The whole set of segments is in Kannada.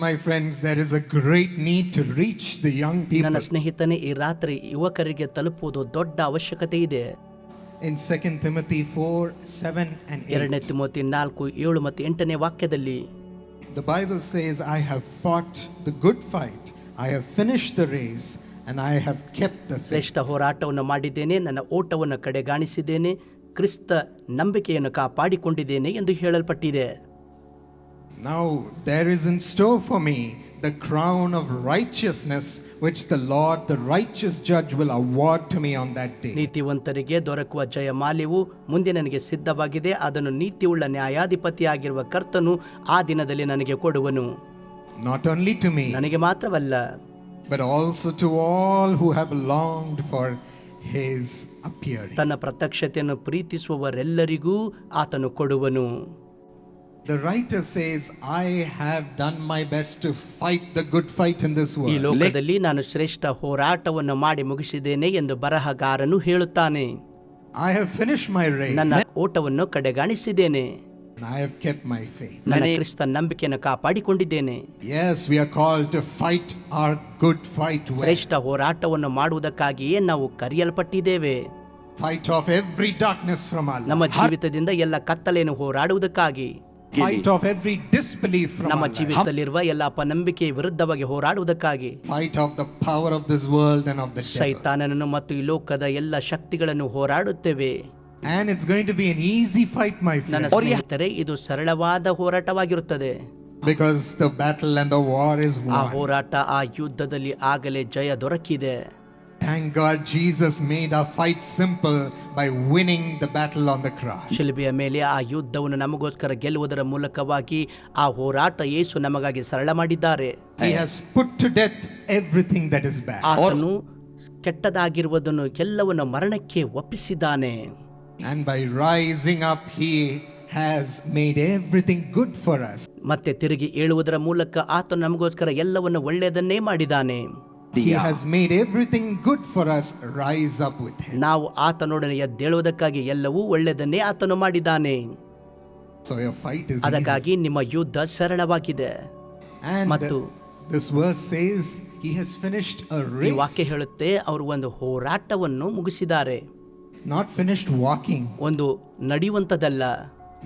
My friends, there is a great need to reach the young people. ನನ್ನ ಸ್ನೇಹಿತನೇ ಈ ರಾತ್ರಿ ಯುವಕರಿಗೆ ತಲುಪುವುದು ದೊಡ್ಡ ಅವಶ್ಯಕತೆ ಇದೆ In 2 Timothy 4 7 and 8, ಎರಡನೇ ತಿಮೋತಿ ನಾಲ್ಕು ಏಳು ಮತ್ತು ಎಂಟನೇ ವಾಕ್ಯದಲ್ಲಿ the Bible says, I have fought the good fight, I have finished the race, and I have kept the faith. ಶ್ರೇಷ್ಠ ಹೋರಾಟವನ್ನು ಮಾಡಿದ್ದೇನೆ ನನ್ನ ಓಟವನ್ನು ಕಡೆಗಾಣಿಸಿದ್ದೇನೆ ಕ್ರಿಸ್ತ ನಂಬಿಕೆಯನ್ನು ಕಾಪಾಡಿಕೊಂಡಿದ್ದೇನೆ ಎಂದು ಹೇಳಲ್ಪಟ್ಟಿದೆ Now there is in store for me the crown of righteousness, which the Lord, the righteous judge, will award to me on that day. ನೀತಿವಂತರಿಗೆ ದೊರಕುವ ಜಯಮಾಲ್ಯವು ಮುಂದೆ ನನಗೆ ಸಿದ್ಧವಾಗಿದೆ ಅದನ್ನು ನೀತಿಯುಳ್ಳ ನ್ಯಾಯಾಧಿಪತಿಯಾಗಿರುವ ಕರ್ತನು ಆ ದಿನದಲ್ಲಿ ನನಗೆ ಕೊಡುವನು Not only to me, ನನಗೆ ಮಾತ್ರವಲ್ಲ but also to all who have longed for his appearing. ತನ್ನ ಪ್ರತ್ಯಕ್ಷತೆಯನ್ನು ಪ್ರೀತಿಸುವವರೆಲ್ಲರಿಗೂ ಆತನು ಕೊಡುವನು The writer says, I have done my best to fight the good fight in this ಈ world. ಲೋಕದಲ್ಲಿ ನಾನು ಶ್ರೇಷ್ಠ ಹೋರಾಟವನ್ನು ಮಾಡಿ ಮುಗಿಸಿದ್ದೇನೆ ಎಂದು ಬರಹಗಾರನು ಹೇಳುತ್ತಾನೆ I have finished my race. ನನ್ನ ಓಟವನ್ನು ಕಡೆಗಾಣಿಸಿದ್ದೇನೆ and I have kept my faith. ನನ್ನ ಕ್ರಿಸ್ತ ನಂಬಿಕೆಯನ್ನು ಕಾಪಾಡಿಕೊಂಡಿದ್ದೇನೆ Yes, we are called to fight our good fight well. ಶ್ರೇಷ್ಠ ಹೋರಾಟವನ್ನು ಮಾಡುವುದಕ್ಕಾಗಿಯೇ ನಾವು ಕರೆಯಲ್ಪಟ್ಟಿದ್ದೇವೆ Fight off every darkness from our ನಮ್ಮ life. ಜೀವಿತದಿಂದ ಎಲ್ಲ ಕತ್ತಲೆಯನ್ನು ಹೋರಾಡುವುದಕ್ಕಾಗಿ Fight ಆಫ್ ಎವ್ರಿ ಡಿಸ್ಬಿಲೀಫ್ ನಮ್ಮ. ಜೀವಿತದಲ್ಲಿರುವ ಎಲ್ಲ ಅಪನಂಬಿಕೆಯ ವಿರುದ್ಧವಾಗಿ ಹೋರಾಡುವುದಕ್ಕಾಗಿ fight of the power of this world and of the ಸೈತಾನನನ್ನು ಮತ್ತು ಈ ಲೋಕದ ಎಲ್ಲ ಶಕ್ತಿಗಳನ್ನು ಹೋರಾಡುತ್ತೇವೆ And it's going to be an easy fight, my ನನ್ನ friend. ಸ್ನೇಹಿತರೆ ಇದು ಸರಳವಾದ ಹೋರಾಟವಾಗಿರುತ್ತದೆ Because the battle and the war is ಆ won. ಹೋರಾಟ ಆ ಯುದ್ಧದಲ್ಲಿ ಆಗಲೇ ಜಯ ದೊರಕಿದೆ Thank God Jesus made our fight simple by winning the battle on the cross. ಶಿಲ್ಬೆಯ ಮೇಲೆ ಆ ಯುದ್ಧವನ್ನು ನಮಗೋಸ್ಕರ ಗೆಲ್ಲುವುದರ ಮೂಲಕವಾಗಿ ಆ ಹೋರಾಟ ಯೇಸು ನಮಗಾಗಿ ಸರಳ ಮಾಡಿದ್ದಾರೆ He has put to death everything that is bad. ಆತನು ಕೆಟ್ಟದಾಗಿರುವುದನ್ನು ಎಲ್ಲವನ್ನು ಮರಣಕ್ಕೆ ಒಪ್ಪಿಸಿದ್ದಾನೆ And by rising up, He has made everything good for us. ಮತ್ತೆ ತಿರುಗಿ ಏಳುವುದರ ಮೂಲಕ ಆತನು ನಮಗೋಸ್ಕರ ಎಲ್ಲವನ್ನು ಒಳ್ಳೆಯದನ್ನೇ ಮಾಡಿದ್ದಾನೆ He has made everything good for us rise up with Him. ನಾವು ಆತನೊಡನೆ ಎದ್ದೇಳುವುದಕ್ಕಾಗಿ ಎಲ್ಲವೂ ಒಳ್ಳೆಯದನ್ನೇ ಆತನು ಮಾಡಿದ್ದಾನೆ So your fight is. ಅದಕ್ಕಾಗಿ ನಿಮ್ಮ ಯುದ್ಧ ಸರಳವಾಗಿದೆ And ಮತ್ತು this verse says He has finished a ಈ ವಾಕ್ಯ race, ಹೇಳುತ್ತೆ ಅವರು ಒಂದು ಹೋರಾಟವನ್ನು ಮುಗಿಸಿದ್ದಾರೆ not finished walking, ಒಂದು ನಡೆಯುವಂಥದ್ದಲ್ಲ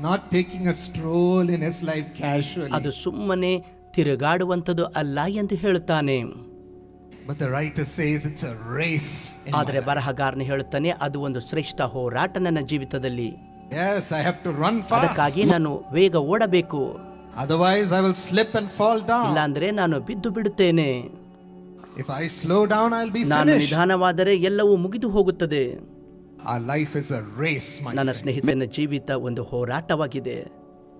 not taking a stroll in His life casually. ಅದು ಸುಮ್ಮನೆ ತಿರುಗಾಡುವಂಥದ್ದು ಅಲ್ಲ ಎಂದು ಹೇಳುತ್ತಾನೆ ಇಟ್ಸ್ ಎ ರೇಸ್ ಆದರೆ ಬರಹಗಾರನು ಹೇಳುತ್ತಾನೆ ಅದು ಒಂದು ಶ್ರೇಷ್ಠ ಹೋರಾಟ ನನ್ನ ಜೀವಿತದಲ್ಲಿ. Yes I have to run ಫರಕ್ಕಾಗಿ ನಾನು ವೇಗ ಓಡಬೇಕು. Otherwise I will slip and fall down ಇಲ್ಲಾಂದರೆ ನಾನು ಬಿದ್ದು ಬಿಡುತ್ತೇನೆ. ಸ್ಲೋ ಡೌನ್ ಆಲ್ ಬಿ ನಾನು ನಿಧಾನವಾದರೆ ಎಲ್ಲವೂ ಮುಗಿದು ಹೋಗುತ್ತದೆ. ಆ ಲೈಫ್ ಇಸ್ ಎ ರೇಸ್ ನನ್ನ ಸ್ನೇಹಿತನ ಜೀವಿತ ಒಂದು ಹೋರಾಟವಾಗಿದೆ.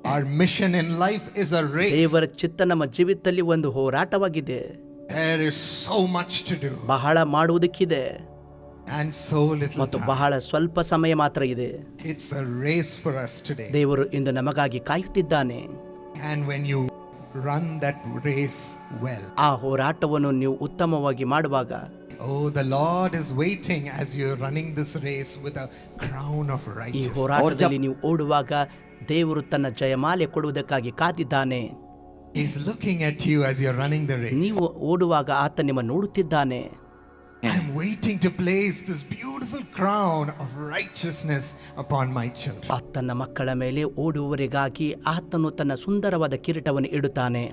ಆ mission in life is a ray ever ಚಿತ್ತ ನಮ್ಮ ಜೀವಿತದಲ್ಲಿ ಒಂದು ಹೋರಾಟವಾಗಿದೆ. There is so much to do ಬಹಳ ಮಾಡುವುದಕ್ಕಿದೆ and so little ಮತ್ತು time. ಬಹಳ ಸ್ವಲ್ಪ ಸಮಯ ಮಾತ್ರ ಇದೆ It's a race for us today. ದೇವರು ಇಂದು ನಮಗಾಗಿ ಕಾಯುತ್ತಿದ್ದಾನೆ And when you run that race well, ಆ ಹೋರಾಟವನ್ನು ನೀವು ಉತ್ತಮವಾಗಿ ಮಾಡುವಾಗ oh, the Lord is waiting as you're running this race with a crown of ಈ righteousness. ಹೋರಾಟದಲ್ಲಿ ನೀವು ಓಡುವಾಗ ದೇವರು ತನ್ನ ಜಯಮಾಲೆ ಕೊಡುವುದಕ್ಕಾಗಿ ಕಾದಿದ್ದಾನೆ He's looking at you as you're running the race. ನೀವು ಓಡುವಾಗ ಆತ ನಿಮ್ಮ ನೋಡುತ್ತಿದ್ದಾನೆ I'm waiting to place this beautiful crown of righteousness upon my children. ಆ ತನ್ನ ಮಕ್ಕಳ ಮೇಲೆ ಓಡುವವರಿಗಾಗಿ ಆತನು ತನ್ನ ಸುಂದರವಾದ ಕಿರೀಟವನ್ನು ಇಡುತ್ತಾನೆ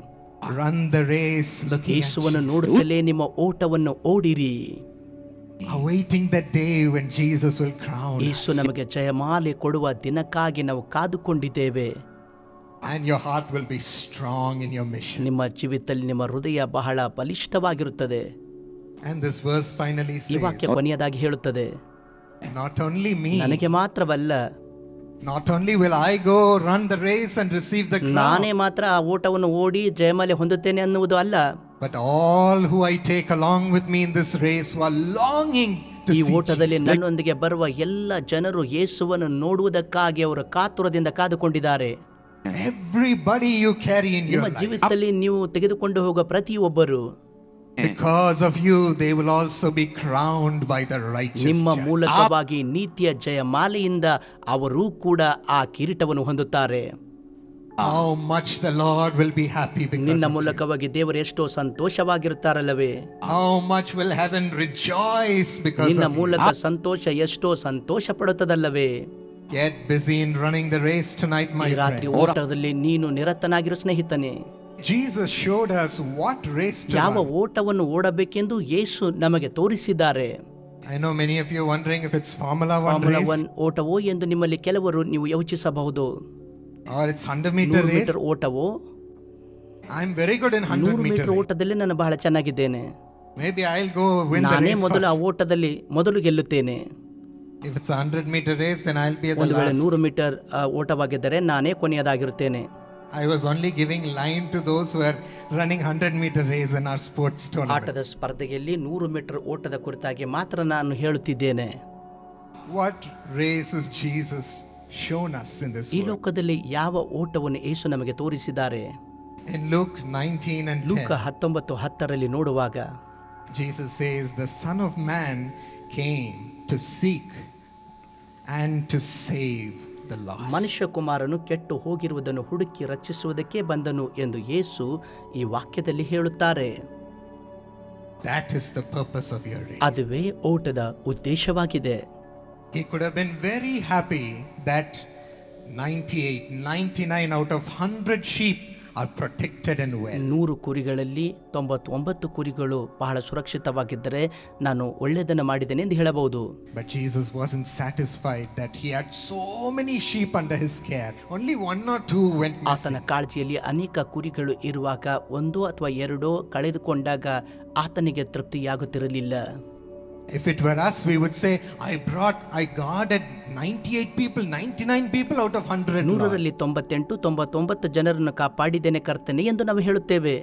Run the race looking at ಯೇಸುವನ್ನು. ನೋಡುತ್ತಲೇ ನಿಮ್ಮ ಓಟವನ್ನು ಓಡಿರಿ awaiting that day when Jesus will crown us. ಯೇಸು ನಮಗೆ ಜಯಮಾಲೆ ಕೊಡುವ ದಿನಕ್ಕಾಗಿ ನಾವು ಕಾದುಕೊಂಡಿದ್ದೇವೆ and your heart will be strong in your mission. ನಿಮ್ಮ ಜೀವಿತದಲ್ಲಿ ನಿಮ್ಮ ಹೃದಯ ಬಹಳ ಬಲಿಷ್ಠವಾಗಿರುತ್ತದೆ And this verse finally ಈ says, ವಾಕ್ಯ ಕೊನೆಯದಾಗಿ ಹೇಳುತ್ತದೆ not only me, ನನಗೆ ಮಾತ್ರವಲ್ಲ not only will I go run the race and receive the crown, ನಾನೇ ಮಾತ್ರ ಆ ಓಟವನ್ನು ಓಡಿ ಜಯಮಾಲೆ ಹೊಂದುತ್ತೇನೆ ಅನ್ನುವುದು ಅಲ್ಲ but all who I take along with me in this race who are longing to ಈ see ಓಟದಲ್ಲಿ ನನ್ನೊಂದಿಗೆ ಬರುವ ಎಲ್ಲ ಜನರು ಯೇಸುವನ್ನು ನೋಡುವುದಕ್ಕಾಗಿ ಅವರು ಕಾತುರದಿಂದ ಕಾದುಕೊಂಡಿದ್ದಾರೆ Everybody you carry in your ನಿಮ್ಮ life, ಜೀವಿತದಲ್ಲಿ ನೀವು ತೆಗೆದುಕೊಂಡು ಹೋಗುವ ಪ್ರತಿಯೊಬ್ಬರು because of you, they will also be crowned by the righteous. ನಿಮ್ಮ judge. ಮೂಲಕವಾಗಿ ನೀತಿಯ ಜಯಮಾಲೆಯಿಂದ ಅವರೂ ಕೂಡ ಆ ಕಿರೀಟವನ್ನು ಹೊಂದುತ್ತಾರೆ How much the Lord will be happy because ನಿನ್ನ of you. ಮೂಲಕವಾಗಿ ದೇವರು ಎಷ್ಟೋ ಸಂತೋಷವಾಗಿರುತ್ತಾರಲ್ಲವೇ How much will heaven rejoice because ನಿನ್ನ of you. ಮೂಲಕ ಸಂತೋಷ ಎಷ್ಟೋ ಸಂತೋಷ ಪಡುತ್ತದಲ್ಲವೇ Get busy in running the race tonight, my ರಾತ್ರಿ friend. ಓಟದಲ್ಲಿ ನೀನು ನಿರತನಾಗಿರೋ ಸ್ನೇಹಿತನೇ Jesus showed us what race to ಯಾವ run. ಓಟವನ್ನು ಓಡಬೇಕೆಂದು ಯೇಸು ನಮಗೆ ತೋರಿಸಿದ್ದಾರೆ I know many of you are wondering if it's Formula One formula race one ಓಟವೋ ಎಂದು ನಿಮ್ಮಲ್ಲಿ ಕೆಲವರು ನೀವು ಯೋಚಿಸಬಹುದು or it's 100 meter ನೂರು race. ಮೀಟರ್ ಓಟವೋ I'm very good in 100 ನೂರು meter ಮೀಟರ್ race. ಓಟದಲ್ಲಿ ನಾನು ಬಹಳ ಚೆನ್ನಾಗಿದ್ದೇನೆ Maybe I'll go win the ನಾನೇ race ಮೊದಲು ಆ first. ಓಟದಲ್ಲಿ ಮೊದಲು ಗೆಲ್ಲುತ್ತೇನೆ If it's a 100 meter race, then I'll be at the ಒಂದು ವೇಳೆ last. ನೂರು ಮೀಟರ್ ಆ, ಓಟವಾಗಿದ್ದರೆ ನಾನೇ ಕೊನೆಯದಾಗಿರುತ್ತೇನೆ I was only giving line to those who are running 100 meter race in our sports tournament. ಆಟದ ಸ್ಪರ್ಧೆಯಲ್ಲಿ ನೂರು ಮೀಟರ್ ಓಟದ ಕುರಿತಾಗಿ ಮಾತ್ರ ನಾನು ಹೇಳುತ್ತಿದ್ದೇನೆ What race has Jesus shown us in this ಈ world? ಲೋಕದಲ್ಲಿ ಯಾವ ಓಟವನ್ನು ಯೇಸು ನಮಗೆ ತೋರಿಸಿದ್ದಾರೆ In Luke 19 and ಲೂಕ 10, ಹತ್ತೊಂಬತ್ತು ಹತ್ತರಲ್ಲಿ ನೋಡುವಾಗ Jesus says, The Son of Man came to seek and to save the lost. ಮನುಷ್ಯ ಕುಮಾರನು ಕೆಟ್ಟು ಹೋಗಿರುವುದನ್ನು ಹುಡುಕಿ ರಕ್ಷಿಸುವುದಕ್ಕೆ ಬಂದನು ಎಂದು ಯೇಸು ಈ ವಾಕ್ಯದಲ್ಲಿ ಹೇಳುತ್ತಾರೆ That is the purpose of your race. ಅದುವೇ ಓಟದ ಉದ್ದೇಶವಾಗಿದೆ He could have been very happy that 98, 99 out of 100 sheep are protected and well. ನೂರು ಕುರಿಗಳಲ್ಲಿ ತೊಂಬತ್ತೊಂಬತ್ತು ಕುರಿಗಳು ಬಹಳ ಸುರಕ್ಷಿತವಾಗಿದ್ದರೆ ನಾನು ಒಳ್ಳೆಯದನ್ನು ಮಾಡಿದ್ದೇನೆ ಎಂದು ಹೇಳಬಹುದು But Jesus wasn't satisfied that he had so many sheep under his care. Only one or two went ಆತನ missing. ಕಾಳಜಿಯಲ್ಲಿ ಅನೇಕ ಕುರಿಗಳು ಇರುವಾಗ ಒಂದು ಅಥವಾ ಎರಡೋ ಕಳೆದುಕೊಂಡಾಗ ಆತನಿಗೆ ತೃಪ್ತಿಯಾಗುತ್ತಿರಲಿಲ್ಲ If it were us, we would say, I brought, I guarded 98 people, 99 people out of 100. Lord." ನೂರರಲ್ಲಿ ತೊಂಬತ್ತೆಂಟು ತೊಂಬತ್ತೊಂಬತ್ತು ಜನರನ್ನು ಕಾಪಾಡಿದ್ದೇನೆ ಕರ್ತನೆ ಎಂದು ನಾವು ಹೇಳುತ್ತೇವೆ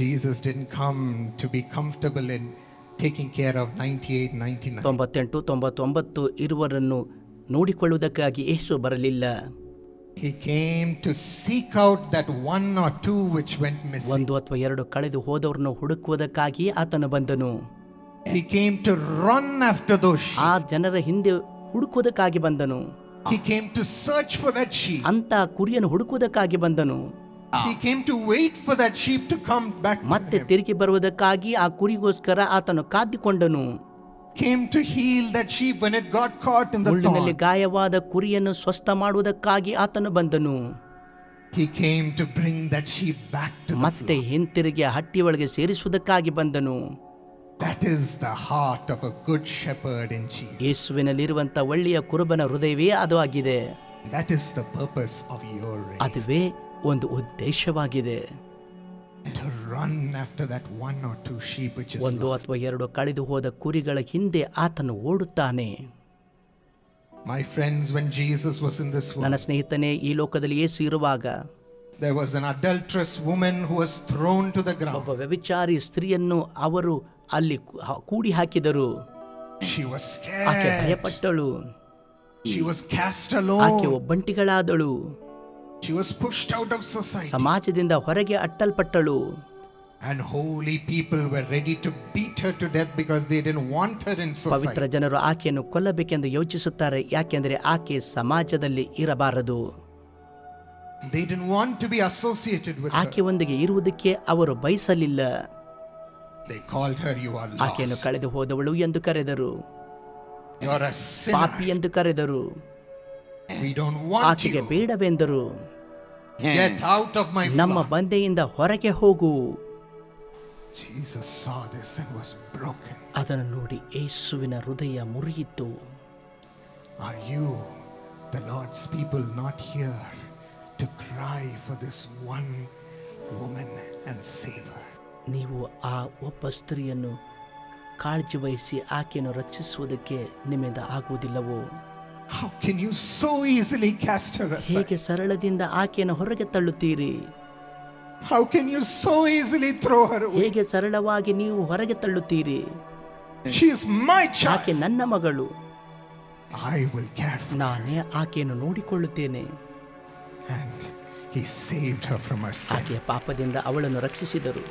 Jesus didn't come to be comfortable in taking care of 98, 99. ತೊಂಬತ್ತೆಂಟು ತೊಂಬತ್ತೊಂಬತ್ತು ಇರುವರನ್ನು ನೋಡಿಕೊಳ್ಳುವುದಕ್ಕಾಗಿ ಯೇಸು ಬರಲಿಲ್ಲ He came to seek out that one or two which went missing. ಒಂದು ಅಥವಾ ಎರಡು ಕಳೆದು ಹೋದವರನ್ನು ಹುಡುಕುವುದಕ್ಕಾಗಿ ಆತನು ಬಂದನು He came to run after those sheep. ಆ ಜನರ ಹಿಂದೆ ಹುಡುಕುವುದಕ್ಕಾಗಿ ಬಂದನು He came to search for that sheep. ಅಂತ ಕುರಿಯನ್ನು ಹುಡುಕುವುದಕ್ಕಾಗಿ ಬಂದನು He came to wait for that sheep to come back to ಮತ್ತೆ him. ತಿರುಗಿ ಬರುವುದಕ್ಕಾಗಿ ಆ ಕುರಿಗೋಸ್ಕರ ಆತನು ಕಾದಿಕೊಂಡನು Came to heal that sheep when it got caught in the ಮುಳ್ಳಿನಲ್ಲಿ thorn. ಗಾಯವಾದ ಕುರಿಯನ್ನು ಸ್ವಸ್ಥ ಮಾಡುವುದಕ್ಕಾಗಿ ಆತನು ಬಂದನು He came to bring that sheep back to the ಮತ್ತೆ flock. ಹಿಂತಿರುಗಿ ಆ ಹಟ್ಟಿಯೊಳಗೆ ಸೇರಿಸುವುದಕ್ಕಾಗಿ ಬಂದನು That is the heart of a good shepherd in Jesus. ಯೇಸುವಿನಲ್ಲಿರುವಂತ ಒಳ್ಳೆಯ ಕುರುಬನ ಹೃದಯವೇ ಅದು ಆಗಿದೆ That is the purpose of your race. ಅದುವೇ ಒಂದು ಉದ್ದೇಶವಾಗಿದೆ To run after that one or two sheep which is ಒಂದು. ಅಥವಾ ಎರಡು ಕಳೆದು ಹೋದ ಕುರಿಗಳ ಹಿಂದೆ ಆತನು ಓಡುತ್ತಾನೆ My friends, when Jesus was in this ನನ್ನ ಸ್ನೇಹಿತನೇ ಈ ಲೋಕದಲ್ಲಿ ಯೇಸು ಇರುವಾಗ there was an adulterous woman who was thrown to the ground. ಒಬ್ಬ ವ್ಯಭಿಚಾರಿ ಸ್ತ್ರೀಯನ್ನು ಅವರು ಅಲ್ಲಿ ಕು- ಕೂಡಿ ಹಾಕಿದರು She was scared ಆಕೆ scared. ಭಯಪಟ್ಟಳು She was cast alone ಆಕೆ alone. ಒಬ್ಬಂಟಿಗಳಾದಳು She was pushed out of society. ಸಮಾಜದಿಂದ ಹೊರಗೆ ಅಟ್ಟಲ್ಪಟ್ಟಳು And holy people were ready to beat her to death because they didn't want her in Pavithra society. ಜನರು ಆಕೆಯನ್ನು ಕೊಲ್ಲಬೇಕೆಂದು ಯೋಚಿಸುತ್ತಾರೆ ಯಾಕೆಂದರೆ ಆಕೆ ಸಮಾಜದಲ್ಲಿ ಇರಬಾರದು ದೇ ಬಿ ಅಸೋಸಿಯೇಟೆಡ್ ಆಕೆ ಒಂದಿಗೆ ಇರುವುದಕ್ಕೆ ಅವರು ಬಯಸಲಿಲ್ಲ. ಆಕೆಯನ್ನು ಕಳೆದು ಹೋದವಳು ಎಂದು ಕರೆದರು. ಯು ಪಾಪಿ ಎಂದು ಕರೆದರು. ಆಕೆಗೆ ಬೇಡವೆಂದರು. ನಮ್ಮ ಬಂದೆಯಿಂದ ಹೊರಗೆ ಹೋಗು. ಜೀಸಸ್ ವಾಸ್ ಬ್ರೋಕನ್ ಅದನ್ನು ನೋಡಿ ಯೇಸುವಿನ ಹೃದಯ ಮುರಿಯಿತು. Are you the Lord's people not here to cry for this one woman and save her? ನೀವು ಆ ಒಬ್ಬ ಸ್ತ್ರೀಯನ್ನು ಕಾಳಜಿ ವಹಿಸಿ ಆಕೆಯನ್ನು ರಕ್ಷಿಸುವುದಕ್ಕೆ ನಿಮ್ಮಿಂದ ಆಗುವುದಿಲ್ಲವೋ How can you so easily cast her aside? ಹೇಗೆ ಸರಳದಿಂದ ಆಕೆಯನ್ನು ಹೊರಗೆ ತಳ್ಳುತ್ತೀರಿ How can you so easily throw her away? ಹೇಗೆ ಸರಳವಾಗಿ ನೀವು ಹೊರಗೆ ತಳ್ಳುತ್ತೀರಿ She is my child. ಆಕೆ ನನ್ನ ಮಗಳು I will care for her. ನಾನೇ ಆಕೆಯನ್ನು ನೋಡಿಕೊಳ್ಳುತ್ತೇನೆ And he saved her from her sin. ಆಕೆಯ ಪಾಪದಿಂದ ಅವಳನ್ನು ರಕ್ಷಿಸಿದರು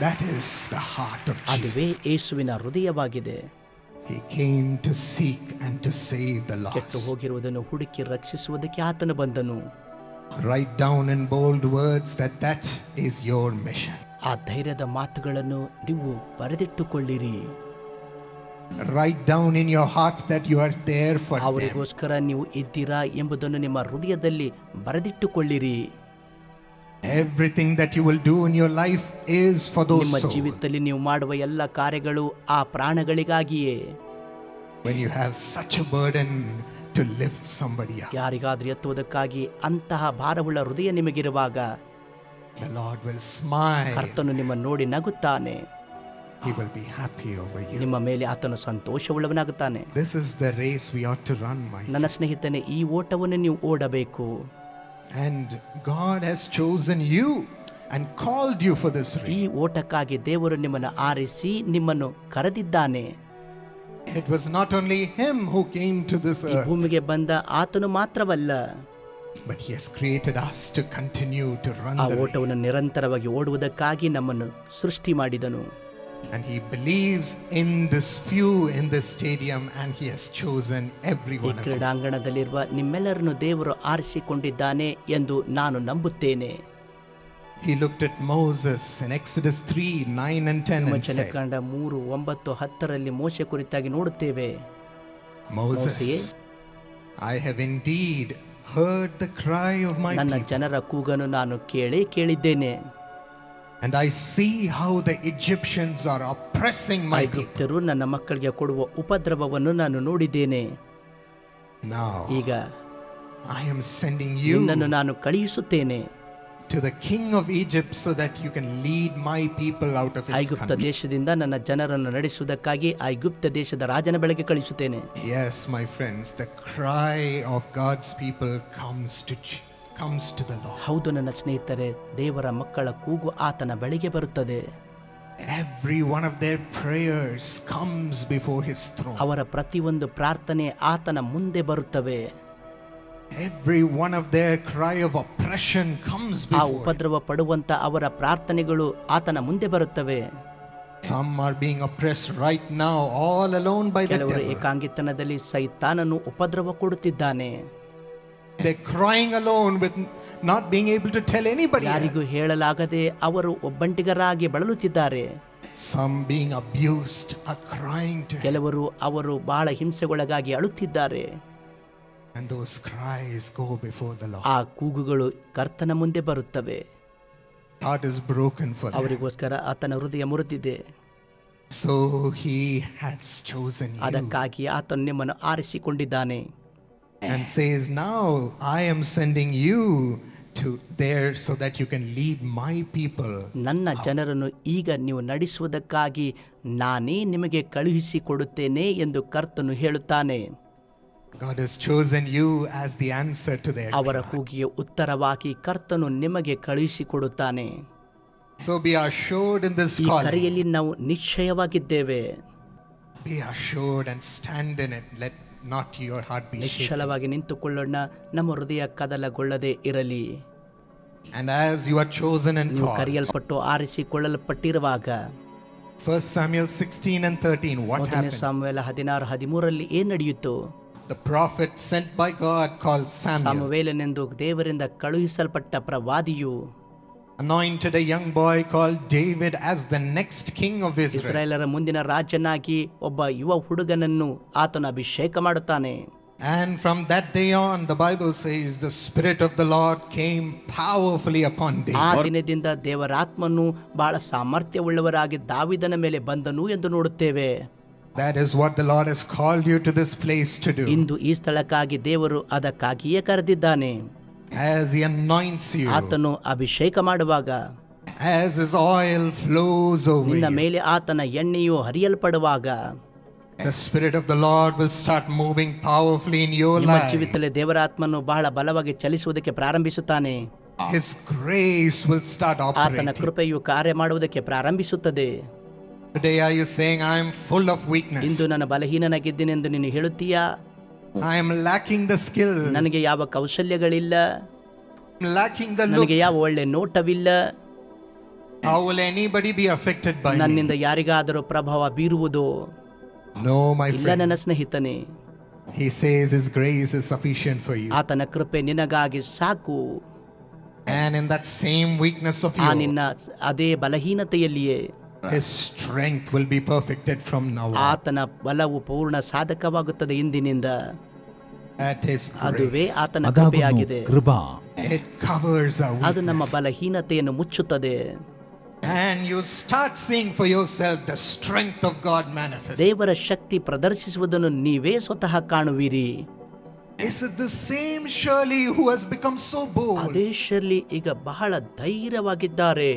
That is the heart of ಅದುವೇ Jesus. ಯೇಸುವಿನ ಹೃದಯವಾಗಿದೆ He came to seek and to save the ಕೆಟ್ಟು lost. ಹೋಗಿರುವುದನ್ನು ಹುಡುಕಿ ರಕ್ಷಿಸುವುದಕ್ಕೆ ಆತನು ಬಂದನು Write down in bold words that that is your mission. ಆ ಧೈರ್ಯದ ಮಾತುಗಳನ್ನು ನೀವು ಬರೆದಿಟ್ಟುಕೊಳ್ಳಿರಿ Write down in your heart that you are there for them. ಅವರಿಗೋಸ್ಕರ ನೀವು ಇದ್ದೀರಾ ಎಂಬುದನ್ನು ನಿಮ್ಮ ಹೃದಯದಲ್ಲಿ ಬರೆದಿಟ್ಟುಕೊಳ್ಳಿರಿ Everything that you will do in your life is for those ನಿಮ್ಮ. ಜೀವಿತದಲ್ಲಿ ನೀವು ಮಾಡುವ ಎಲ್ಲ ಕಾರ್ಯಗಳು ಆ ಪ್ರಾಣಗಳಿಗಾಗಿಯೇ When you have such a burden to lift somebody up, ಯಾರಿಗಾದ್ರೂ ಎತ್ತುವುದಕ್ಕಾಗಿ ಅಂತಹ ಭಾರವುಳ್ಳ ಹೃದಯ ನಿಮಗಿರುವಾಗ the Lord will smile. ಕರ್ತನು ನಿಮ್ಮ ನೋಡಿ ನಗುತ್ತಾನೆ He will be happy over you. ನಿಮ್ಮ ಮೇಲೆ ಆತನು ಸಂತೋಷವುಳ್ಳವನಾಗುತ್ತಾನೆ This is the race we ought to run, my ನನ್ನ ಸ್ನೇಹಿತನೇ ಈ ಓಟವನ್ನು ನೀವು ಓಡಬೇಕು And God has chosen you and called you for this ಈ ee ಓಟಕ್ಕಾಗಿ ದೇವರು ನಿಮ್ಮನ್ನು ಆರಿಸಿ ನಿಮ್ಮನ್ನು ಕರೆದಿದ್ದಾನೆ It was not only Him who came to this ಈ earth, ಭೂಮಿಗೆ ಬಂದ ಆತನು ಮಾತ್ರವಲ್ಲ but He has created us to continue to run ಆ the race. ಓಟವನ್ನು ನಿರಂತರವಾಗಿ ಓಡುವುದಕ್ಕಾಗಿ ನಮ್ಮನ್ನು ಸೃಷ್ಟಿ ಮಾಡಿದನು And He believes in this few in this stadium, and He has chosen everyone ಈ of you. ಕ್ರೀಡಾಂಗಣದಲ್ಲಿರುವ ನಿಮ್ಮೆಲ್ಲರನ್ನು ದೇವರು ಆರಿಸಿಕೊಂಡಿದ್ದಾನೆ ಎಂದು ನಾನು ನಂಬುತ್ತೇನೆ He looked at Moses in Exodus 3 9 and 10 and said, ಕಂಡ ಮೂರು ಒಂಬತ್ತು ಹತ್ತರಲ್ಲಿ ಮೋಶೆ ಕುರಿತಾಗಿ ನೋಡುತ್ತೇವೆ Moses, I have indeed heard the cry of my ನನ್ನ people. ಜನರ ಕೂಗನ್ನು ನಾನು ಕೇಳೇ ಕೇಳಿದ್ದೇನೆ And I see how the Egyptians are oppressing my people. ಐಗುಪ್ತರು ನನ್ನ ಮಕ್ಕಳಿಗೆ ಕೊಡುವ ಉಪದ್ರವವನ್ನು ನಾನು ನೋಡಿದ್ದೇನೆ Now ಈಗ I am sending ನಿನ್ನನ್ನು you ನಾನು ಕಳುಹಿಸುತ್ತೇನೆ to the king of Egypt so that you can lead my people out of his ಐಗುಪ್ತ country. ದೇಶದಿಂದ ನನ್ನ ಜನರನ್ನು ನಡೆಸುವುದಕ್ಕಾಗಿ ಐಗುಪ್ತ ದೇಶದ ರಾಜನ ಬಳಿಗೆ ಕಳಿಸುತ್ತೇನೆ Yes, my friends, the cry of God's people comes to ch- comes to the Lord. ಹೌದು ನನ್ನ ಸ್ನೇಹಿತರೆ ದೇವರ ಮಕ್ಕಳ ಕೂಗು ಆತನ ಬಳಿಗೆ ಬರುತ್ತದೆ Every one of their prayers comes before his throne. ಅವರ ಪ್ರತಿಯೊಂದು ಪ್ರಾರ್ಥನೆ ಆತನ ಮುಂದೆ ಬರುತ್ತವೆ Every one of their cry of oppression comes ಆ before. him. ಉಪದ್ರವ ಪಡುವಂತ ಅವರ ಪ್ರಾರ್ಥನೆಗಳು ಆತನ ಮುಂದೆ ಬರುತ್ತವೆ Some are being oppressed right now, all alone by the ಕೆಲವರು devil. ಏಕಾಂಗಿತನದಲ್ಲಿ ಸೈತಾನನು ಉಪದ್ರವ ಕೊಡುತ್ತಿದ್ದಾನೆ They're crying alone with not being able to tell anybody. ಯಾರಿಗೂ ಹೇಳಲಾಗದೆ ಅವರು ಒಬ್ಬಂಟಿಗರಾಗಿ ಬಳಲುತ್ತಿದ್ದಾರೆ Some being abused are crying to him. ಕೆಲವರು ಅವರು ಬಹಳ ಹಿಂಸೆಗೊಳಗಾಗಿ ಅಳುತ್ತಿದ್ದಾರೆ And those cries go before the Lord. ಆ ಕೂಗುಗಳು ಕರ್ತನ ಮುಂದೆ ಬರುತ್ತವೆ Heart is broken for them. ಅವರಿಗೋಸ್ಕರ ಆತನ ಹೃದಯ ಮುರಿದಿದೆ So he has chosen you ಅದಕ್ಕಾಗಿ ಆತನು ನಿಮ್ಮನ್ನು ಆರಿಸಿಕೊಂಡಿದ್ದಾನೆ and says, Now I am sending you to there so that you can lead my people. ನನ್ನ ಜನರನ್ನು ಈಗ ನೀವು ನಡೆಸುವುದಕ್ಕಾಗಿ ನಾನೇ ನಿಮಗೆ ಕಳುಹಿಸಿಕೊಡುತ್ತೇನೆ ಎಂದು ಕರ್ತನು ಹೇಳುತ್ತಾನೆ God has chosen you as the answer to their ಅವರ cry. ಕೂಗಿಗೆ ಉತ್ತರವಾಗಿ ಕರ್ತನು ನಿಮಗೆ ಕಳುಹಿಸಿಕೊಡುತ್ತಾನೆ So be assured in this ಈ calling. ಕರೆಯಲ್ಲಿ ನಾವು ನಿಶ್ಚಯವಾಗಿದ್ದೇವೆ Be assured and stand in it. Let not your heart be shaken. ನಿಶ್ಚಲವಾಗಿ ನಿಂತುಕೊಳ್ಳೋಣ ನಮ್ಮ ಹೃದಯ ಕದಲಗೊಳ್ಳದೆ ಇರಲಿ And as you are chosen and ನೀವು called, ಕರೆಯಲ್ಪಟ್ಟು ಆರಿಸಿಕೊಳ್ಳಲ್ಪಟ್ಟಿರುವಾಗ 1 Samuel 16 and 13, what ಮೊದಲನೇ happened? ಸಾಮುವೇಲ ಹದಿನಾರು ಹದಿಮೂರಲ್ಲಿ ಏನ್ ನಡೆಯಿತು The prophet sent by God called Samuel ಸಾಮುವೇಲನೆಂದು ದೇವರಿಂದ ಕಳುಹಿಸಲ್ಪಟ್ಟ ಪ್ರವಾದಿಯು anointed a young boy called David as the next king of Israel. ಇಸ್ರಾಯೇಲರ ಮುಂದಿನ ರಾಜನಾಗಿ ಒಬ್ಬ ಯುವ ಹುಡುಗನನ್ನು ಆತನ ಅಭಿಷೇಕ ಮಾಡುತ್ತಾನೆ And from that day on, the Bible says the Spirit of the Lord came powerfully upon David. ಆ David. ದಿನದಿಂದ ದೇವರಾತ್ಮನು ಬಹಳ ಸಾಮರ್ಥ್ಯವುಳ್ಳವರಾಗಿ ದಾವಿದನ ಮೇಲೆ ಬಂದನು ಎಂದು ನೋಡುತ್ತೇವೆ That is what the Lord has called you to this place to do. ಇಂದು ಈ ಸ್ಥಳಕ್ಕಾಗಿ ದೇವರು ಅದಕ್ಕಾಗಿಯೇ ಕರೆದಿದ್ದಾನೆ As He anoints you, ಆತನು ಅಭಿಷೇಕ ಮಾಡುವಾಗ as His oil flows over ನಿನ್ನ you, ಮೇಲೆ ಆತನ ಎಣ್ಣೆಯು ಹರಿಯಲ್ಪಡುವಾಗ the Spirit of the Lord will start moving powerfully in your ನಿಮ್ಮ life. ಜೀವಿತದಲ್ಲಿ ದೇವರಾತ್ಮನು ಬಹಳ ಬಲವಾಗಿ ಚಲಿಸುವುದಕ್ಕೆ ಪ್ರಾರಂಭಿಸುತ್ತಾನೆ His grace will start ಆತನ operating. ಕೃಪೆಯು ಕಾರ್ಯ ಮಾಡುವುದಕ್ಕೆ ಪ್ರಾರಂಭಿಸುತ್ತದೆ Today, are you saying, I am full of weakness? ಇಂದು ನಾನು ಬಲಹೀನನಾಗಿದ್ದೇನೆ ಎಂದು ನೀನು ಹೇಳುತ್ತೀಯಾ I am lacking the skill, ನನಗೆ ಯಾವ ಕೌಶಲ್ಯಗಳಿಲ್ಲ I'm lacking the look. ನನಗೆ ಯಾವ ಒಳ್ಳೆ ನೋಟವಿಲ್ಲ How will anybody be affected by me? ನನ್ನಿಂದ ಯಾರಿಗಾದರೂ ಪ್ರಭಾವ ಬೀರುವುದು No, my ಇಲ್ಲ friend. ನನ್ನ ಸ್ನೇಹಿತನೇ He says His grace is sufficient for you. ಆತನ ಕೃಪೆ ನಿನಗಾಗಿ ಸಾಕು And in that same weakness of ಆ yours, ನಿನ್ನ ಅದೇ ಬಲಹೀನತೆಯಲ್ಲಿಯೇ His strength will be perfected from now on. ಆತನ ಬಲವು ಪೂರ್ಣ ಸಾಧಕವಾಗುತ್ತದೆ ಇಂದಿನಿಂದ At His ಅದುವೇ grace. ಆತನ ಅದಾಗುന്നു ಕೃಪೆಯಾಗಿದೆ ಕೃಪಾ It covers our ಅದು ನಮ್ಮ weakness. ಬಲಹೀನತೆಯನ್ನು ಮುಚ್ಚುತ್ತದೆ And you start seeing for yourself the strength of God manifest. ದೇವರ ಶಕ್ತಿ ಪ್ರದರ್ಶಿಸುವುದನ್ನು ನೀವೇ ಸ್ವತಃ ಕಾಣುವಿರಿ Is it the same Shirley who has become so bold? ಅದೇ ಶರ್ಲಿ ಈಗ ಬಹಳ ಧೈರ್ಯವಾಗಿದ್ದಾರೆ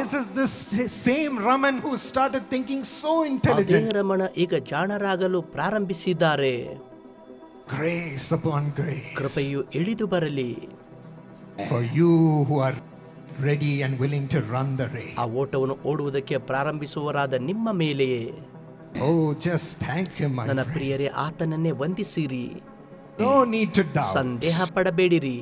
Is is the same same Raman who started thinking so ಅದೇ intelligent? ರಮಣ ಈಗ ಜಾಣರಾಗಲು ಪ್ರಾರಂಭಿಸಿದ್ದಾರೆ Grace upon grace. ಕೃಪೆಯು ಇಳಿದು ಬರಲಿ For you who are ready and willing to run the race. ಆ ಓಟವನ್ನು ಓಡುವುದಕ್ಕೆ ಪ್ರಾರಂಭಿಸುವರಾದ ನಿಮ್ಮ ಮೇಲೆಯೇ Oh, just thank Him, my ನನ್ನ friend. ಪ್ರಿಯರೇ ಆತನನ್ನೇ ವಂದಿಸಿರಿ No need to doubt. ಸಂದೇಹ ಪಡಬೇಡಿರಿ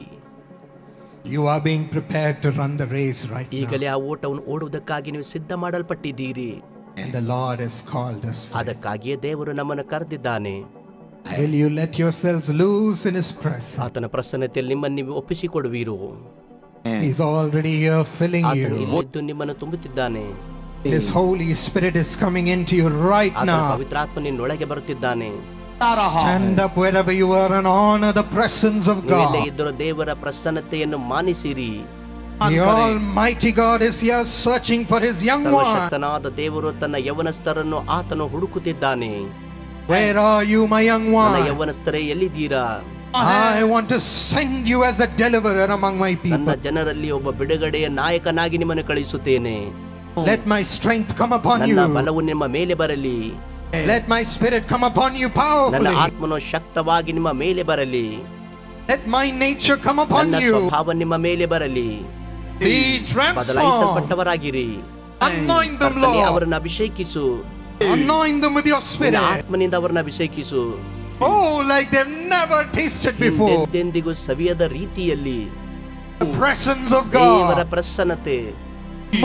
You are being prepared to run the race right now. ಈಗಲೇ ಆ ಓಟವನ್ನು ಓಡುವುದಕ್ಕಾಗಿ ನೀವು ಸಿದ್ಧ ಮಾಡಲ್ಪಟ್ಟಿದ್ದೀರಿ And the Lord has called us. ಅದಕ್ಕಾಗಿಯೇ ದೇವರು ನಮ್ಮನ್ನು ಕರೆದಿದ್ದಾನೆ Will you let yourselves loose in His presence? ಆತನ ಪ್ರಸನ್ನತೆಯಲ್ಲಿ ನಿಮ್ಮನ್ನು ನೀವು ಒಪ್ಪಿಸಿಕೊಡುವಿರು He's already here filling ಆತನು you. ಇಲ್ಲಿದ್ದು ನಿಮ್ಮನ್ನು ತುಂಬುತ್ತಿದ್ದಾನೆ His Holy Spirit is coming into you right ಆತನ now. ಪವಿತ್ರಾತ್ಮ ನಿನ್ನೊಳಗೆ ಬರುತ್ತಿದ್ದಾನೆ Stand up wherever you are and honor the presence of ನೀವೆಲ್ಲೇ God. ಇದ್ದರೂ ದೇವರ ಪ್ರಸನ್ನತೆಯನ್ನು ಮಾನಿಸಿರಿ The Almighty God is here searching for His young one. ಸರ್ವಶಕ್ತನಾದ ದೇವರು ತನ್ನ ಯವನಸ್ಥರನ್ನು ಆತನು ಹುಡುಕುತ್ತಿದ್ದಾನೆ Where are you, my young ನನ್ನ one? ಯವನಸ್ಥರೇ ಎಲ್ಲಿದ್ದೀರಾ I want to send you as a deliverer among my ನನ್ನ people. ಜನರಲ್ಲಿ ಒಬ್ಬ ಬಿಡುಗಡೆಯ ನಾಯಕನಾಗಿ ನಿಮ್ಮನ್ನು ಕಳಿಸುತ್ತೇನೆ Let my strength come upon ನನ್ನ you. ಬಲವು ನಿಮ್ಮ ಮೇಲೆ ಬರಲಿ Let my spirit come upon you ನನ್ನ powerfully. ಆತ್ಮನು ಶಕ್ತವಾಗಿ ನಿಮ್ಮ ಮೇಲೆ ಬರಲಿ Let my nature come upon ನನ್ನ you. ಸ್ವಭಾವ ನಿಮ್ಮ ಮೇಲೆ ಬರಲಿ Be transformed. ಬದಲಾಯಿಸಲ್ಪಟ್ಟವರಾಗಿರಿ Anoint them, ಕರ್ತನೇ, Lord. ಅವರನ್ನು ಅಭಿಷೇಕಿಸು Anoint them with your ನಿನ್ನ spirit. ಆತ್ಮನಿಂದ ಅವರನ್ನು ಅಭಿಷೇಕಿಸು Oh, like they've never tasted before. ಹಿಂದೆಂದಿಗೂ ಸವಿಯದ ರೀತಿಯಲ್ಲಿ The presence of ದೇವರ God. ಪ್ರಸನ್ನತೆ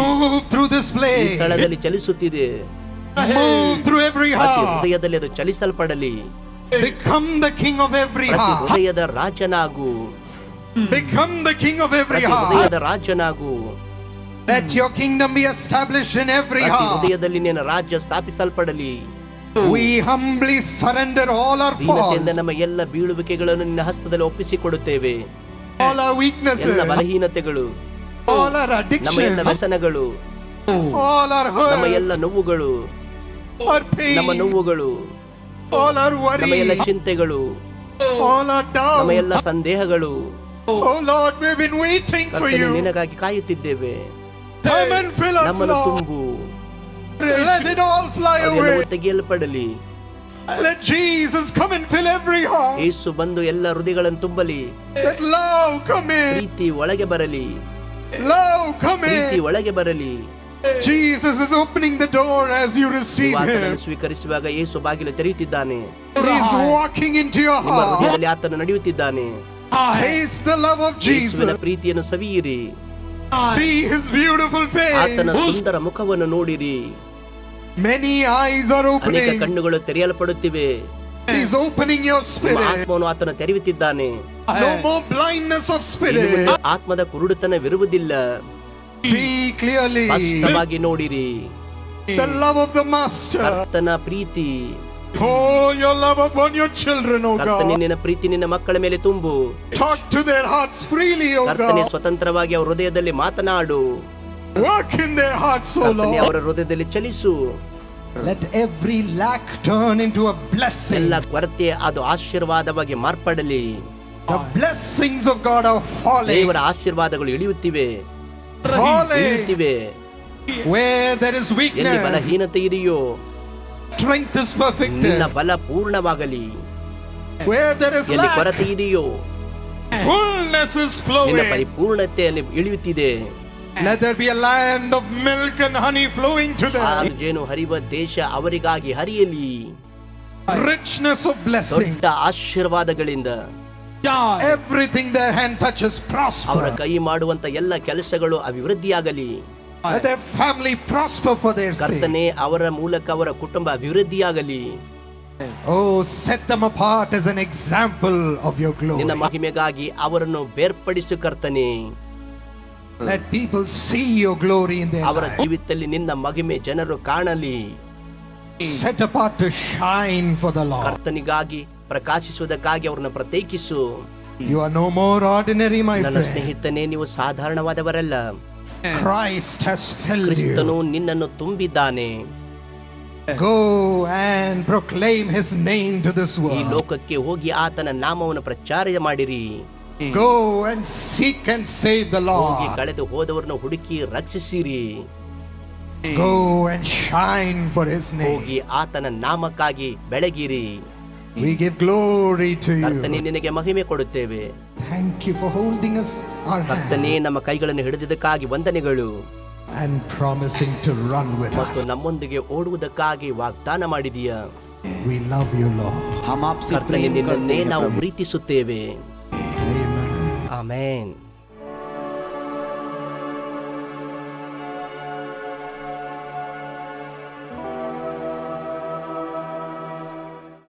Move through this ಈ place. ಸ್ಥಳದಲ್ಲಿ ಚಲಿಸುತ್ತಿದೆ ಹೃದಯದಲ್ಲಿ ಅದು ಚಲಿಸಲ್ಪಡಲಿ. Become the king of every ಹೃದಯದ ರಾಜನಾಗು. Become the king of every ಹೃದಯದ ರಾಜನಾಗು. Let your kingdom be establish in every ಹೃದಯದಲ್ಲಿ ನಿನ್ನ ರಾಜ್ಯ ಸ್ಥಾಪಿಸಲ್ಪಡಲಿ. We humbly surrender all our faults. ಇಲ್ಲಿ ನಮ್ಮ ಎಲ್ಲ ಬೀಳುವಿಕೆಗಳನ್ನು ನಿನ್ನ ಹಸ್ತದಲ್ಲಿ ಒಪ್ಪಿಸಿ ಕೊಡುತ್ತೇವೆ all our weaknesses. ಎಲ್ಲ ಬಲಹೀನತೆಗಳು. All our addictions ನಮ್ಮ ಎಲ್ಲ ವ್ಯಸನಗಳು. All our hurts. ನಮ್ಮ ಎಲ್ಲ ನೋವುಗಳು. ನಮ್ಮ ನೋವುಗಳು all our ನಮ್ಮ ಎಲ್ಲ ಚಿಂತೆಗಳು all our ನಮ್ಮ. ಎಲ್ಲ ಸಂದೇಹಗಳು Oh. ನಿನಗಾಗಿ ಕಾಯುತ್ತಿದ್ದೇವೆ ನಮ್ಮನ್ನು. ತುಂಬು. ತೆಗೆಯಲ್ಪಡಲಿ Let Jesus come and fill every heart. ಯೇಸು ಬಂದು ಎಲ್ಲ ಹೃದಯಗಳನ್ನು ತುಂಬಲಿ Let love come in. ಪ್ರೀತಿ ಒಳಗೆ ಬರಲಿ Love come ಪ್ರೀತಿ ಒಳಗೆ ಬರಲಿ Jesus is opening the door as you ನೀವು receive ಆತನನ್ನು him. ಸ್ವೀಕರಿಸುವಾಗ ಯೇಸು ಬಾಗಿಲು ತೆರೆಯುತ್ತಿದ್ದಾನೆ He's walking into your ನಿಮ್ಮ heart. ಹೃದಯದಲ್ಲಿ ಆತನು ನಡೆಯುತ್ತಿದ್ದಾನೆ Taste the love of ಯೇಸುವಿನ Jesus. ಪ್ರೀತಿಯನ್ನು ಸವಿಯಿರಿ See his beautiful ಆತನ face. ಸುಂದರ ಮುಖವನ್ನು ನೋಡಿರಿ Many eyes are ಅನೇಕ opening. ಕಣ್ಣುಗಳು ತೆರೆಯಲ್ಪಡುತ್ತಿವೆ He's opening your ನಿಮ್ಮ spirit. ಆತ್ಮವನ್ನು ಆತನು ತೆರೆಯುತ್ತಿದ್ದಾನೆ No more blindness of ಇನ್ನು spirit. ಮುಂದೆ ಆತ್ಮದ ಕುರುಡುತನವಿರುವುದಿಲ್ಲ See clearly ಸ್ಪಷ್ಟವಾಗಿ ನೋಡಿರಿ the love of the Master. ಕರ್ತನ ಪ್ರೀತಿ Pour your love upon your children, O ಕರ್ತನೆ God. ನಿನ್ನ ಪ್ರೀತಿ ನಿನ್ನ ಮಕ್ಕಳ ಮೇಲೆ ತುಂಬು Talk to their hearts freely, O ಕರ್ತನೆ God. ಸ್ವತಂತ್ರವಾಗಿ ಅವರ ಹೃದಯದಲ್ಲಿ ಮಾತನಾಡು Work in their hearts, O ಕರ್ತನೆ Lord. ಅವರ ಹೃದಯದಲ್ಲಿ ಚಲಿಸು Let every lack turn into a blessing. ಎಲ್ಲ ಕೊರತೆ ಅದು ಆಶೀರ್ವಾದವಾಗಿ ಮಾರ್ಪಡಲಿ The blessings of God are falling. ದೇವರ ಆಶೀರ್ವಾದಗಳು ಇಳಿಯುತ್ತಿವೆ ಇದೆಯೋ? ಸ್ಟ್ರೆಂಥ್ ಪರ್ಫೆಕ್ಟ್ ಬಲ ಪೂರ್ಣವಾಗಲಿ. ಎಲ್ಲಿ ಕೊರತೆ ಇಳಿಯುತ್ತಿದೆ. Let be a of milk honey flowing to ಜೇನು ಹರಿವ ದೇಶ ಅವರಿಗಾಗಿ ಹರಿಯಲಿ. ಆಶೀರ್ವಾದಗಳಿಂದ. Everything their hand touches ಅವರ prosper. ಕೈ ಮಾಡುವಂತ ಎಲ್ಲ ಕೆಲಸಗಳು ಅಭಿವೃದ್ಧಿಯಾಗಲಿ Let their family prosper for their sake. ಕರ್ತನೆ ಅವರ ಮೂಲಕ ಅವರ ಕುಟುಂಬ ಅಭಿವೃದ್ಧಿಯಾಗಲಿ Oh, set them apart as an example of your glory. ನಿನ್ನ ಮಹಿಮೆಗಾಗಿ ಅವರನ್ನು ಬೇರ್ಪಡಿಸು ಕರ್ತನೆ Let people see your glory in their ಅವರ lives. ಜೀವಿತದಲ್ಲಿ ನಿನ್ನ ಮಹಿಮೆ ಜನರು ಕಾಣಲಿ Set apart to shine for the Lord. ಕರ್ತನಿಗಾಗಿ ಪ್ರಕಾಶಿಸುವುದಕ್ಕಾಗಿ ಅವ್ರನ್ನ ಪ್ರತ್ಯೇಕಿಸು You are no more ordinary, my ನನ್ನ. ಸ್ನೇಹಿತನೇ ನೀವು ಸಾಧಾರಣವಾದವರಲ್ಲ Christ has filled ಕ್ರಿಸ್ತನು you. ನಿನ್ನನ್ನು ತುಂಬಿದ್ದಾನೆ Go and proclaim his name to this ಈ world. ಲೋಕಕ್ಕೆ ಹೋಗಿ ಆತನ ನಾಮವನ್ನು ಪ್ರಚಾರ ಮಾಡಿರಿ Go and seek and save the ಹೋಗಿ Lord. ಕಳೆದು ಹೋದವರನ್ನು ಹುಡುಕಿ ರಕ್ಷಿಸಿರಿ Go and shine for his ಹೋಗಿ ಆತನ ನಾಮಕ್ಕಾಗಿ ಬೆಳಗಿರಿ We give glory to you. ನಿನಗೆ ಮಹಿಮೆ ಕೊಡುತ್ತೇವೆ. Thank you for holding us our ಕರ್ತನೇ ನಮ್ಮ ಕೈಗಳನ್ನು ಹಿಡಿದಿದ್ದಕ್ಕಾಗಿ ವಂದನೆಗಳು. And promising to to with us. ಮತ್ತು ನಮ್ಮೊಂದಿಗೆ ಓಡುವುದಕ್ಕಾಗಿ ವಾಗ್ದಾನ ಮಾಡಿದೀಯಾ. We love you Lord. ಹಮ್ ಆಪ್ ಕರ್ತನೇ ನಿನ್ನನ್ನೇ ನಾವು ಪ್ರೀತಿಸುತ್ತೇವೆ. Amen.